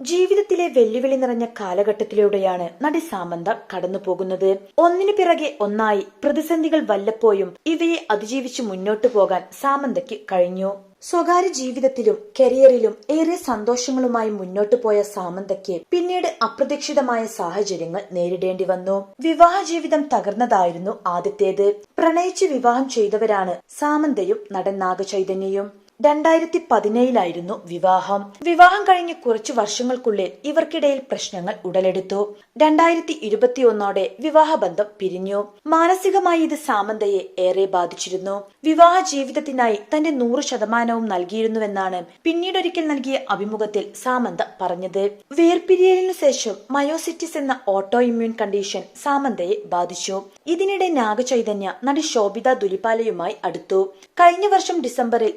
ജീവിതത്തിലെ വെല്ലുവിളി നിറഞ്ഞ കാലഘട്ടത്തിലൂടെയാണ് നടി സാമന്ത കടന്നു പോകുന്നത് ഒന്നിനു പിറകെ ഒന്നായി പ്രതിസന്ധികൾ വല്ലപ്പോഴും ഇവയെ അതിജീവിച്ച് മുന്നോട്ടു പോകാൻ സാമന്തയ്ക്ക് കഴിഞ്ഞു. സ്വകാര്യ ജീവിതത്തിലും കരിയറിലും ഏറെ സന്തോഷങ്ങളുമായി മുന്നോട്ടു പോയ സാമന്തയ്ക്ക് പിന്നീട് അപ്രതീക്ഷിതമായ സാഹചര്യങ്ങൾ നേരിടേണ്ടി വന്നു. വിവാഹ ജീവിതം തകർന്നതായിരുന്നു ആദ്യത്തേത്. പ്രണയിച്ച് വിവാഹം ചെയ്തവരാണ് സാമന്തയും നടൻ നാഗചൈതന്യയും. രണ്ടായിരത്തി പതിനേഴിലായിരുന്നു വിവാഹം. വിവാഹം കഴിഞ്ഞ് കുറച്ചു വർഷങ്ങൾക്കുള്ളിൽ ഇവർക്കിടയിൽ പ്രശ്നങ്ങൾ ഉടലെടുത്തു. രണ്ടായിരത്തി ഇരുപത്തിയൊന്നോടെ വിവാഹബന്ധം പിരിഞ്ഞു. മാനസികമായി ഇത് സാമന്തയെ ഏറെ ബാധിച്ചിരുന്നു. വിവാഹ ജീവിതത്തിനായി തന്റെ നൂറ് ശതമാനവും നൽകിയിരുന്നുവെന്നാണ് പിന്നീടൊരിക്കൽ നൽകിയ അഭിമുഖത്തിൽ സാമന്ത പറഞ്ഞത്. വേർപിരിയലിനു ശേഷം മയോസിറ്റിസ് എന്ന ഓട്ടോ ഇമ്മ്യൂൺ കണ്ടീഷൻ സാമന്തയെ ബാധിച്ചു. ഇതിനിടെ നാഗചൈതന്യ നടി ശോഭിത ദുലിപാലയുമായി അടുത്തു. കഴിഞ്ഞ വർഷം ഡിസംബറിൽ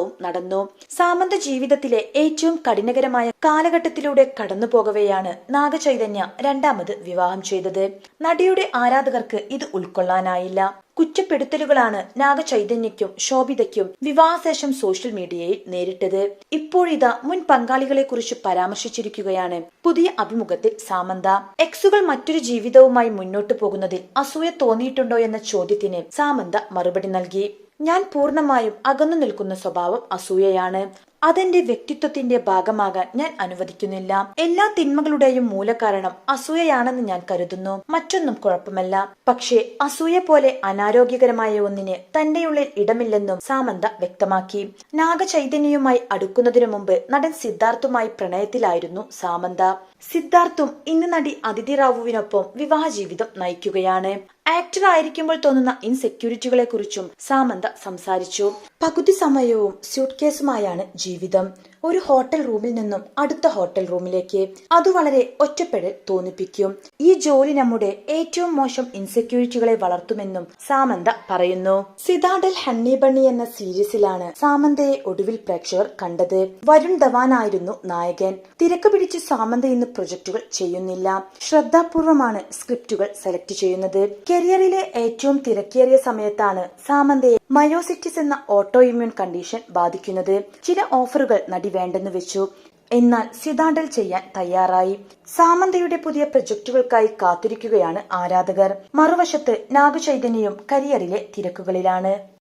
വിവാഹവും നടന്നു. സാമന്ത ജീവിതത്തിലെ ഏറ്റവും കഠിനകരമായ കാലഘട്ടത്തിലൂടെ കടന്നു പോകവെയാണ് നാഗചൈതന്യ രണ്ടാമത് വിവാഹം ചെയ്തത്. നടിയുടെ ആരാധകർക്ക് ഇത് ഉൾക്കൊള്ളാനായില്ല. കുറ്റപ്പെടുത്തലുകളാണ് നാഗചൈതന്യയ്ക്കും ശോഭിതയ്ക്കും വിവാഹശേഷം സോഷ്യൽ മീഡിയയിൽ നേരിട്ടത്. ഇപ്പോഴിതാ മുൻ പങ്കാളികളെ കുറിച്ച് പരാമർശിച്ചിരിക്കുകയാണ് പുതിയ അഭിമുഖത്തിൽ സാമന്ത. എക്സുകൾ മറ്റൊരു ജീവിതവുമായി മുന്നോട്ടു പോകുന്നതിൽ അസൂയ തോന്നിയിട്ടുണ്ടോ എന്ന ചോദ്യത്തിന് സാമന്ത മറുപടി നൽകി. ഞാൻ പൂർണമായും അകന്നു നിൽക്കുന്ന സ്വഭാവം അസൂയയാണ്. അതെന്റെ വ്യക്തിത്വത്തിന്റെ ഭാഗമാകാൻ ഞാൻ അനുവദിക്കുന്നില്ല. എല്ലാ തിന്മകളുടെയും മൂലകാരണം അസൂയയാണെന്ന് ഞാൻ കരുതുന്നു. മറ്റൊന്നും കുഴപ്പമല്ല. പക്ഷേ അസൂയ പോലെ അനാരോഗ്യകരമായ ഒന്നിന് തന്റെയുള്ളിൽ ഇടമില്ലെന്നും സാമന്ത വ്യക്തമാക്കി. നാഗചൈതന്യയുമായി അടുക്കുന്നതിനു മുമ്പ് നടൻ സിദ്ധാർത്ഥുമായി പ്രണയത്തിലായിരുന്നു സാമന്ത. സിദ്ധാർത്ഥും ഇന്ന് നടി അതിഥി റാവുവിനൊപ്പം വിവാഹ ജീവിതം നയിക്കുകയാണ്. ആക്ടർ ആയിരിക്കുമ്പോൾ തോന്നുന്ന ഇൻസെക്യൂരിറ്റികളെ കുറിച്ചും സാമന്ത സംസാരിച്ചു. പകുതി സമയവും സ്യൂട്ട് കേസുമായാണ് ജീവിതം ജീവിതം ഒരു ഹോട്ടൽ റൂമിൽ നിന്നും അടുത്ത ഹോട്ടൽ റൂമിലേക്ക്. അത് വളരെ ഒറ്റപ്പെടൽ തോന്നിപ്പിക്കും. ഈ ജോലി നമ്മുടെ ഏറ്റവും മോശം ഇൻസെക്യൂരിറ്റികളെ വളർത്തുമെന്നും സാമന്ത പറയുന്നു. സിതാഡൽ ഹണ്ണി ബണ്ണി എന്ന സീരീസിലാണ് സാമന്തയെ ഒടുവിൽ പ്രേക്ഷകർ കണ്ടത്. വരുൺ ധവാനായിരുന്നു നായകൻ. തിരക്ക് പിടിച്ച് സാമന്ത ഇന്ന് പ്രൊജക്ടുകൾ ചെയ്യുന്നില്ല. ശ്രദ്ധാപൂർവമാണ് സ്ക്രിപ്റ്റുകൾ സെലക്ട് ചെയ്യുന്നത്. കരിയറിലെ ഏറ്റവും തിരക്കേറിയ സമയത്താണ് സാമന്തയെ മയോസിറ്റിസ് എന്ന ഓട്ടോ ഇമ്മ്യൂൺ കണ്ടീഷൻ ബാധിക്കുന്നത്. ചില ഓഫറുകൾ നടി വേണ്ടെന്ന് വെച്ചു. എന്നാൽ സിതാണ്ടൽ ചെയ്യാൻ തയ്യാറായി. സാമന്തയുടെ പുതിയ പ്രൊജക്ടുകൾക്കായി കാത്തിരിക്കുകയാണ് ആരാധകർ. മറുവശത്ത് നാഗചൈതന്യയും കരിയറിലെ തിരക്കുകളിലാണ്.